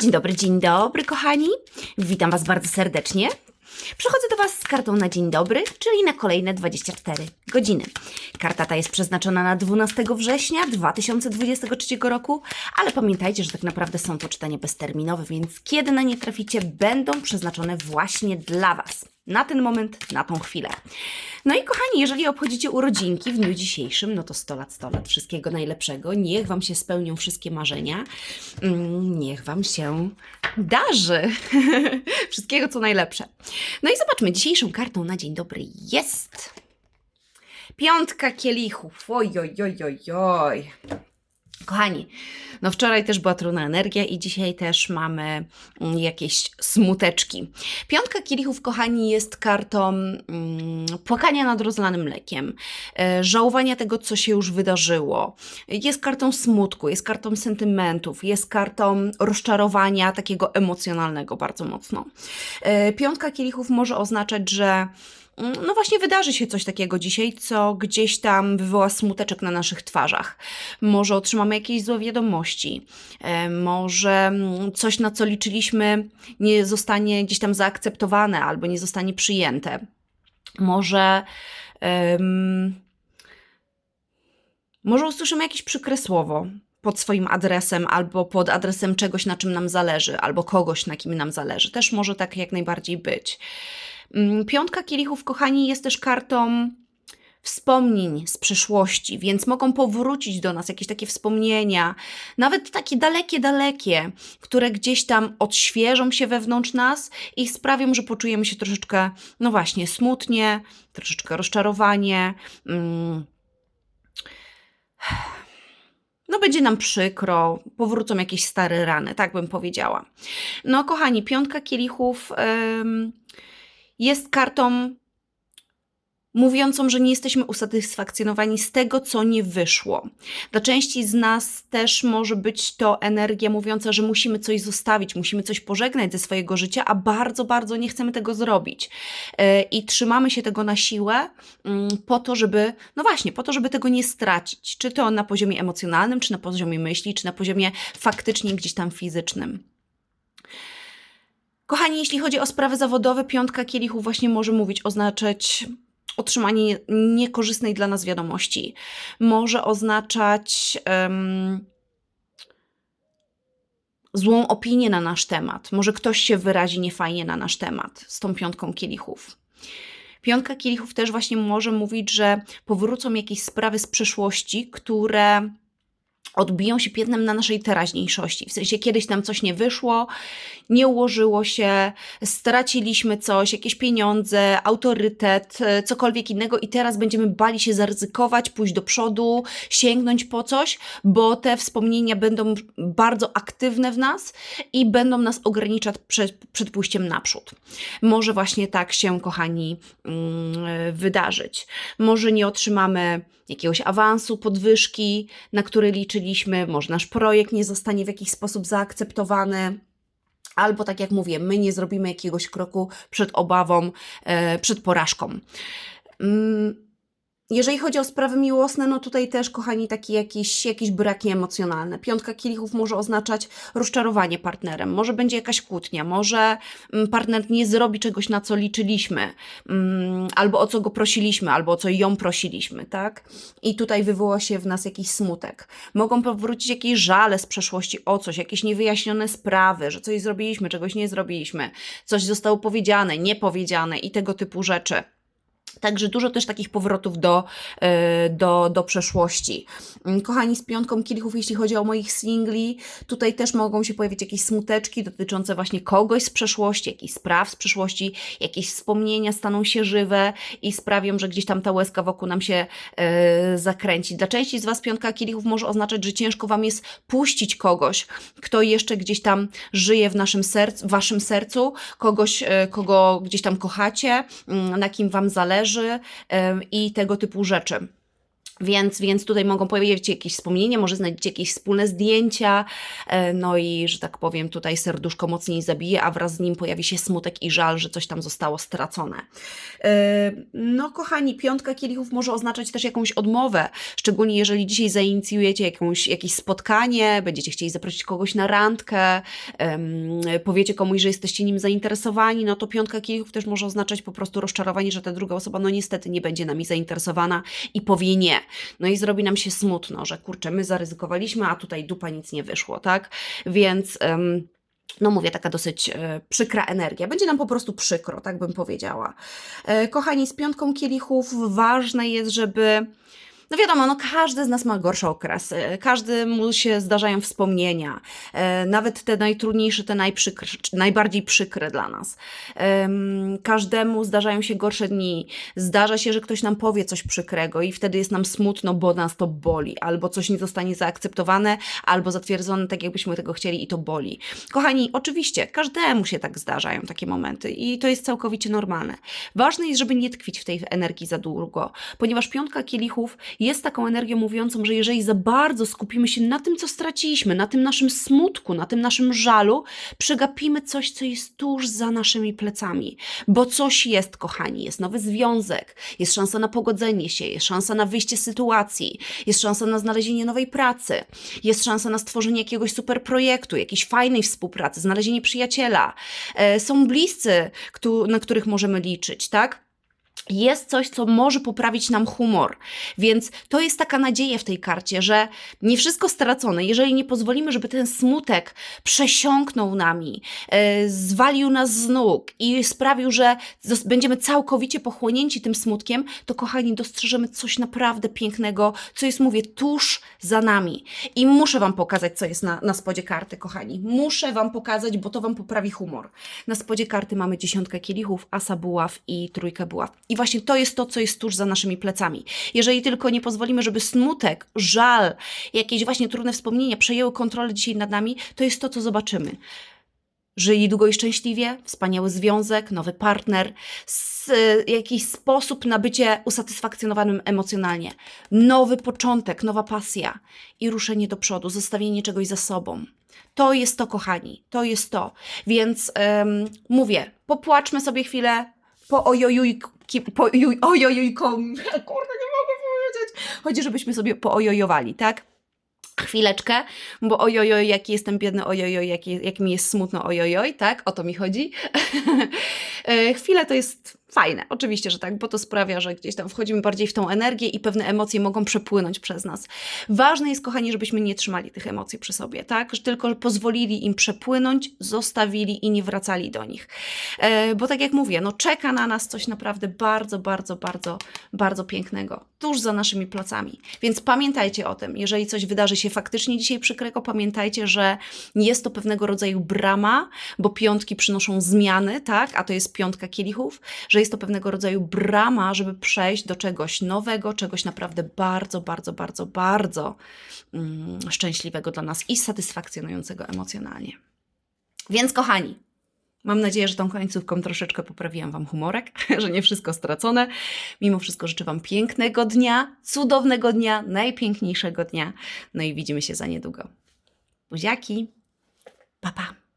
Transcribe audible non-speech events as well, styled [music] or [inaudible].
dzień dobry, dzień dobry, kochani. Witam Was bardzo serdecznie. Przychodzę do Was z kartą na dzień dobry, czyli na kolejne 24 godziny. Karta ta jest przeznaczona na 12 września 2023 roku, ale pamiętajcie, że tak naprawdę są to czytania bezterminowe, więc kiedy na nie traficie, będą przeznaczone właśnie dla Was. Na ten moment, na tą chwilę. No i kochani, jeżeli obchodzicie urodzinki w dniu dzisiejszym, no to 100 lat, 100 lat, wszystkiego najlepszego. Niech Wam się spełnią wszystkie marzenia. Mm, Niech Wam się darzy. [laughs] wszystkiego co najlepsze. No i zobaczmy, dzisiejszą kartą na dzień dobry jest piątka kielichów. Oj, oj, oj, oj, oj. Kochani, no wczoraj też była trudna energia i dzisiaj też mamy mm, jakieś smuteczki. Piątka kielichów, kochani, jest kartą mm, płakania nad rozlanym mlekiem, e, żałowania tego, co się już wydarzyło. Jest kartą smutku, jest kartą sentymentów, jest kartą rozczarowania takiego emocjonalnego bardzo mocno. E, Piątka kielichów może oznaczać, że no właśnie wydarzy się coś takiego dzisiaj, co gdzieś tam wywoła smuteczek na naszych twarzach. Może otrzymamy jakieś złe wiadomości, e, może mm, coś, na co liczyliśmy, nie zostanie gdzieś tam zaakceptowane albo nie zostanie przyjęte. Może. em, może usłyszymy jakieś przykre słowo pod swoim adresem albo pod adresem czegoś, na czym nam zależy, albo kogoś, na kim nam zależy. Też może tak jak najbardziej być. Mm, Piątka kielichów, kochani, jest też kartą wspomnień z przeszłości, więc mogą powrócić do nas jakieś takie wspomnienia, nawet takie dalekie, dalekie, które gdzieś tam odświeżą się wewnątrz nas i sprawią, że poczujemy się troszeczkę, no właśnie, smutnie, troszeczkę rozczarowanie. Mm. No, będzie nam przykro, powrócą jakieś stare rany, tak bym powiedziała. No, kochani, piątka kielichów. em, jest kartą mówiącą, że nie jesteśmy usatysfakcjonowani z tego, co nie wyszło. Dla części z nas też może być to energia mówiąca, że musimy coś zostawić, musimy coś pożegnać ze swojego życia, a bardzo, bardzo nie chcemy tego zrobić. Yy, I trzymamy się tego na siłę mm, po to, żeby, no właśnie, po to, żeby tego nie stracić. Czy to na poziomie emocjonalnym, czy na poziomie myśli, czy na poziomie faktycznie gdzieś tam fizycznym. Kochani, jeśli chodzi o sprawy zawodowe, piątka kielichów właśnie może mówić, oznaczać otrzymanie nie- niekorzystnej dla nas wiadomości. Może oznaczać em, złą opinię na nasz temat. Może ktoś się wyrazi niefajnie na nasz temat z tą piątką kielichów. Piątka kielichów też właśnie może mówić, że powrócą jakieś sprawy z przeszłości, które odbiją się piętnem na naszej teraźniejszości. W sensie kiedyś nam coś nie wyszło, nie ułożyło się, straciliśmy coś, jakieś pieniądze, autorytet, e, cokolwiek innego i teraz będziemy bali się zaryzykować, pójść do przodu, sięgnąć po coś, bo te wspomnienia będą bardzo aktywne w nas i będą nas ograniczać przed, przed pójściem naprzód. Może właśnie tak się, kochani, mm, e, wydarzyć. Może nie otrzymamy jakiegoś awansu, podwyżki, na który liczyliśmy, może nasz projekt nie zostanie w jakiś sposób zaakceptowany. Albo tak jak mówię, my nie zrobimy jakiegoś kroku przed obawą, e, przed porażką. Jeżeli chodzi o sprawy miłosne, no tutaj też, kochani, takie jakieś, jakieś braki emocjonalne. Piątka kielichów może oznaczać rozczarowanie partnerem, może będzie jakaś kłótnia, może mm, partner nie zrobi czegoś, na co liczyliśmy, mm, albo o co go prosiliśmy, albo o co ją prosiliśmy, tak? I tutaj wywoła się w nas jakiś smutek. Mogą powrócić jakieś żale z przeszłości o coś, jakieś niewyjaśnione sprawy, że coś zrobiliśmy, czegoś nie zrobiliśmy, coś zostało powiedziane, niepowiedziane i tego typu rzeczy. Także dużo też takich powrotów do, e, do, do przeszłości. Mm, Kochani, z piątką kielichów, jeśli chodzi o moich singli, tutaj też mogą się pojawić jakieś smuteczki dotyczące właśnie kogoś z przeszłości, jakichś spraw z przeszłości, jakieś wspomnienia staną się żywe i sprawią, że gdzieś tam ta łezka wokół nam się e, zakręci. Dla części z Was piątka kielichów może oznaczać, że ciężko Wam jest puścić kogoś, kto jeszcze gdzieś tam żyje w naszym sercu, w Waszym sercu, kogoś, e, kogo gdzieś tam kochacie, mm, na kim Wam zależy i tego typu rzeczy. Więc, więc tutaj mogą pojawić się jakieś wspomnienia, może znajdziecie jakieś wspólne zdjęcia, e, no i, że tak powiem, tutaj serduszko mocniej zabije, a wraz z nim pojawi się smutek i żal, że coś tam zostało stracone. E, No, kochani, piątka kielichów może oznaczać też jakąś odmowę, szczególnie jeżeli dzisiaj zainicjujecie jakąś, jakieś spotkanie, będziecie chcieli zaprosić kogoś na randkę, powiecie komuś, że jesteście nim zainteresowani, no to piątka kielichów też może oznaczać po prostu rozczarowanie, że ta druga osoba, no niestety nie będzie nami zainteresowana i powie nie. No i zrobi nam się smutno, że kurczę, my zaryzykowaliśmy, a tutaj dupa nic nie wyszło, tak? Więc. em, no mówię, taka dosyć e, przykra energia. Będzie nam po prostu przykro, tak bym powiedziała. E, kochani, z piątką kielichów ważne jest, żeby. No wiadomo, no każdy z nas ma gorsze okresy, każdy mu się zdarzają wspomnienia, e, nawet te najtrudniejsze, te najbardziej przykre dla nas. Em, każdemu zdarzają się gorsze dni, zdarza się, że ktoś nam powie coś przykrego i wtedy jest nam smutno, bo nas to boli, albo coś nie zostanie zaakceptowane, albo zatwierdzone tak, jakbyśmy tego chcieli i to boli. Kochani, oczywiście, każdemu się tak zdarzają takie momenty i to jest całkowicie normalne. Ważne jest, żeby nie tkwić w tej energii za długo, ponieważ piątka kielichów jest taką energią mówiącą, że jeżeli za bardzo skupimy się na tym, co straciliśmy, na tym naszym smutku, na tym naszym żalu, przegapimy coś, co jest tuż za naszymi plecami. Bo coś jest, kochani, jest nowy związek, jest szansa na pogodzenie się, jest szansa na wyjście z sytuacji, jest szansa na znalezienie nowej pracy, jest szansa na stworzenie jakiegoś super projektu, jakiejś fajnej współpracy, znalezienie przyjaciela. E, są bliscy, na których możemy liczyć, tak? Jest coś, co może poprawić nam humor. Więc to jest taka nadzieja w tej karcie, że nie wszystko stracone. Jeżeli nie pozwolimy, żeby ten smutek przesiąknął nami, e, zwalił nas z nóg i sprawił, że będziemy całkowicie pochłonięci tym smutkiem, to kochani, dostrzeżemy coś naprawdę pięknego, co jest, mówię, tuż za nami. I muszę Wam pokazać, co jest na, na spodzie karty, kochani. Muszę Wam pokazać, bo to Wam poprawi humor. Na spodzie karty mamy dziesiątkę kielichów, asa buław i trójkę buław. I właśnie to jest to, co jest tuż za naszymi plecami. Jeżeli tylko nie pozwolimy, żeby smutek, żal, jakieś właśnie trudne wspomnienia przejęły kontrolę dzisiaj nad nami, to jest to, co zobaczymy. Żyli długo i szczęśliwie, wspaniały związek, nowy partner, jakiś sposób na bycie usatysfakcjonowanym emocjonalnie, nowy początek, nowa pasja i ruszenie do przodu, zostawienie czegoś za sobą. To jest to, kochani, to jest to. Więc em, mówię, popłaczmy sobie chwilę, po ojojuj, po ojuj, ojojujkom, [laughs] kurde, nie mogę powiedzieć. Chodzi, żebyśmy sobie poojojowali, tak? chwileczkę, bo ojojoj, jaki jestem biedny, ojojoj, jaki, jak mi jest smutno, ojojoj, tak? O to mi chodzi. [laughs] E, Chwilę to jest fajne, oczywiście, że tak, bo to sprawia, że gdzieś tam wchodzimy bardziej w tą energię i pewne emocje mogą przepłynąć przez nas. Ważne jest, kochani, żebyśmy nie trzymali tych emocji przy sobie, tak? Tylko pozwolili im przepłynąć, zostawili i nie wracali do nich. E, bo tak jak mówię, no czeka na nas coś naprawdę bardzo, bardzo, bardzo, bardzo pięknego, tuż za naszymi plecami. Więc pamiętajcie o tym, jeżeli coś wydarzy się faktycznie dzisiaj przykrego, pamiętajcie, że jest to pewnego rodzaju brama, bo piątki przynoszą zmiany, tak? A to jest piątka kielichów, że jest to pewnego rodzaju brama, żeby przejść do czegoś nowego, czegoś naprawdę bardzo, bardzo, bardzo, bardzo mm, szczęśliwego dla nas i satysfakcjonującego emocjonalnie. Więc kochani, Mam nadzieję, że tą końcówką troszeczkę poprawiłam Wam humorek, [laughs] że nie wszystko stracone. Mimo wszystko życzę Wam pięknego dnia, cudownego dnia, najpiękniejszego dnia. No i widzimy się za niedługo. Buziaki, pa pa!